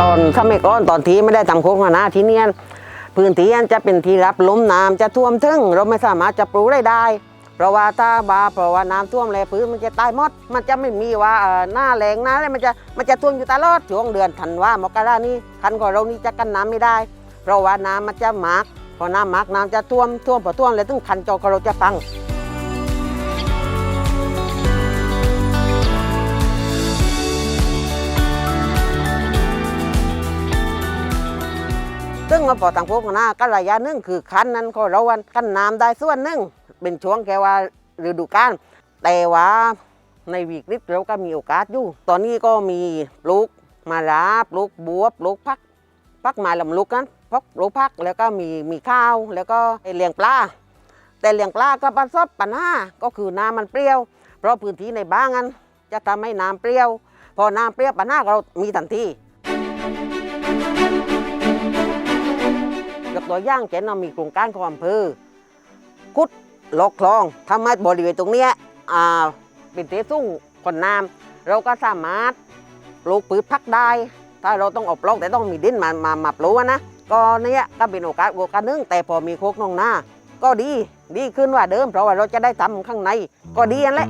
ตอนสมัยก่อนตอนที่ไม่ได้ทำโคกนานาที่เนี่ยพื้นที่อันจะเป็นที่รับลมน้ำจะท่วมถึงเราไม่สามารถจะปลูกได้ได้ เพราะว่าถ้าบาเพราะว่าน้ำท่วมแล้วพื้นมันจะตายหมด มันจะไม่มีว่าหน้าแรงน้าอะไรมันจะมันจะท่วมอยู่ตลอดช่วงเดือนธันวามกรานี่คันของเรานี่จะกันน้ำไม่ได้ เพราะว่าน้ำมันจะหมักพอน้ำหมักน้ำจะท่วมท่วมพอท่วมแล้วถึงคันจอเราจะพัง ซึ่งมาพอต่างพวกหน้าก็ระยะนึงคือคันนั้นก็เราวันกันน้ำได้ส่วนหนึ่งเป็นช่วงแค่ว่าฤดูกาลแต่ว่าในวีกฤตเราก็มีโอกาสอยู่ ตอนนี้ก็มีปลูกมะระปลูกบัวปลูกพักพักมาลำลุกนั้นพักปลูกพักแล้วก็มีมีข้าว แล้วก็เลี้ยงปลาแต่เลี้ยงปลาก็ประสบปัญหาก็คือน้ำมันเปรี้ยว เพราะพื้นที่ในบ้านนั้นจะทำให้น้ำเปรี้ยว พอน้ำเปรี้ยวปัญหาเรามีทันที ตัวอย่างเช่นเรามีโครงการของอำเภอกุดลอกคลองทำให้บริเวณตรงเนี้ยเป็นเทสุ่งคนน้ำเราก็สามารถปลูกพืชพักได้ ถ้าเราต้องอาปลูกแต่ต้องมีดินมามามาปลูกนะก็เนี้ยก็เป็นโอกาสโอกาสนึงแต่พอมีโคกนองหน้า ก็ดีดีขึ้นกว่าเดิม เพราะว่าเราจะได้ทำข้างใน ก็ดีนั่นแหละ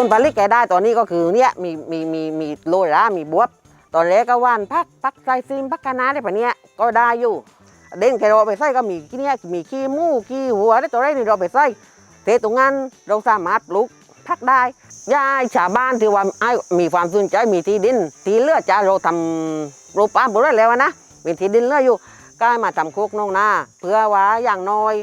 ผลผลิตแกได้ตอนนี้ก็คือเนี่ยมีมีมีมีโรยรามีบวบ ตอนแรกก็ว่านพักพักไซซิมพักคะนาได้ปะเนี่ยก็ได้อยู่ เด้งแกเราไปใส่ก็มีขี้เนี่ยมีขี้มูขี้หัวได้ตัวไรนี่เราไปใส่เทตรงนั้นเราสามารถปลูกพักได้ยายชาวบ้านที่ว่าไอ้มีความสนใจมีที่ดิน ที่เลือจะเราทำปลูกปาล์มปลูกได้แล้วนะมีที่ดินเลืออยู่ก็มาทำโคกนองนาเพื่อว่าอย่างน้อย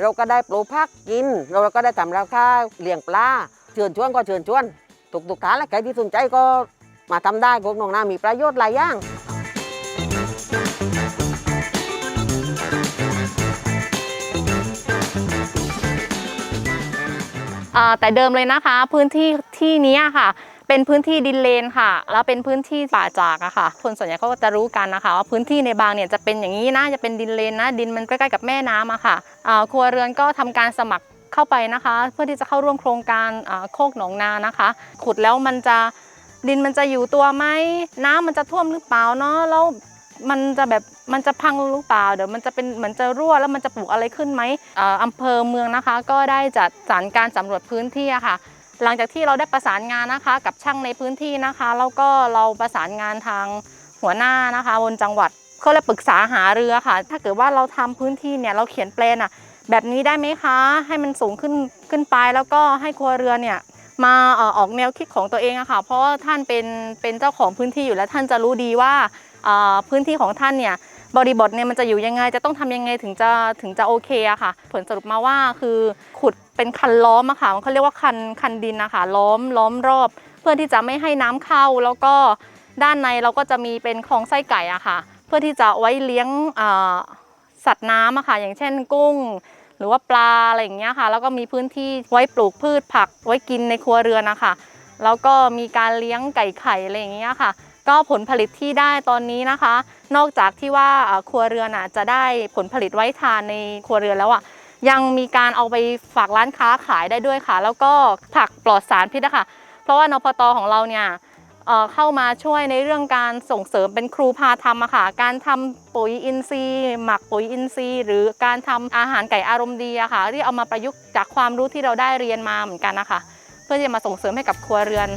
เราก็ได้ปลูกพักกิน เราก็ได้ทำราคาเลี้ยงปลา เชิญชวนก็เชิญชวนทุกทุกฐานและใครที่สนใจก็มาทำได้โคกนองนามีประโยชน์หลายอย่างอ่าแต่เดิมเลยนะคะ พื้นที่ที่นี้ค่ะ เป็นพื้นที่ดินเลนค่ะ แล้วเป็นพื้นที่ป่าจากอะค่ะ คนส่วนใหญ่เขาก็จะรู้กันนะคะว่าพื้นที่ในบางเนี่ยจะเป็นอย่างนี้นะจะเป็นดินเลนนะ ดินมันใกล้ๆกับแม่น้ำอะค่ะครัวเรือนก็ทำการสมัคร เข้าไปนะคะ เพื่อที่จะเข้าร่วมโครงการโคกหนองนานะคะ ขุดแล้วมันจะดินมันจะอยู่ตัวไหมน้ำมันจะท่วมหรือเปล่าเนาะแล้วมันจะแบบมันจะพังหรือเปล่าเดี๋ยวมันจะเป็นเหมือนจะรั่วแล้วมันจะปลูกอะไรขึ้นไหมอ่ออำเภอเมืองนะคะ ก็ได้จัดสรรการสำรวจพื้นที่ะค่ะ หลังจากที่เราได้ประสานงานนะคะ กับช่างในพื้นที่นะคะแล้วก็เราประสานงานทางหัวหน้านะคะบนจังหวัดก็เลยปรึกษาหาเรือค่ะ ถ้าเกิดว่าเราทำพื้นที่เนี่ยเราเขียนแปลนอะ แบบนี้ได้ไหมคะ ให้มันสูงขึ้นขึ้นไปแล้วก็ให้ครัวเรือนเนี่ยมาอออกแนวคิดของตัวเองอะค่ะ เพราะว่าท่านเป็นเป็นเจ้าของพื้นที่อยู่แล้วท่านจะรู้ดีว่าพื้นที่ของท่านเนี่ยบริบทเนี่ยมันจะอยู่ยังไงจะต้องทำยังไงถึงจะถึงจะโอเคอะค่ะ ผลสรุปมาว่าคือขุดเป็นคันล้อมอะค่ะเขาเรียกว่าคันคันดินนะคะล้อมล้อมรอบ เพื่อที่จะไม่ให้น้ำเข้าแล้วก็ด้านในเราก็จะมีเป็นคลองไส้ไก่อะค่ะ เพื่อที่จะไว้เลี้ยงสัตว์น้ำอะค่ะ อย่างเช่นกุ้ง รือว่าปลาอะไรอย่างเงี้ยค่ะ แล้วก็มีพื้นที่ไว้ปลูกพืชผักไว้กินในครัวเรือนนะคะแล้วก็มีการเลี้ยงไก่ไข่อะไรอย่างเงี้ยค่ะ ก็ผลผลิตที่ได้ตอนนี้นะคะ นอกจากที่ว่าครัวเรือนอะจะได้ผลผลิตไว้ทานในครัวเรือนแล้วอะยังมีการเอาไปฝากร้านค้าขายได้ด้วยค่ะ แล้วก็ผักปลอดสารพิษนะคะเพราะว่านปตของเราเนี่ย เข้ามาช่วยในเรื่องการส่งเสริมเป็นครูพาทำอะค่ะ การทำปุ๋ยอินทรีย์ หมักปุ๋ยอินทรีย์ หรือการทำอาหารไก่อารมณ์ดีอะค่ะที่เอามาประยุกต์จากความรู้ที่เราได้เรียนมาเหมือนกันนะคะ เพื่อที่จะมาส่งเสริมให้กับครัวเรือน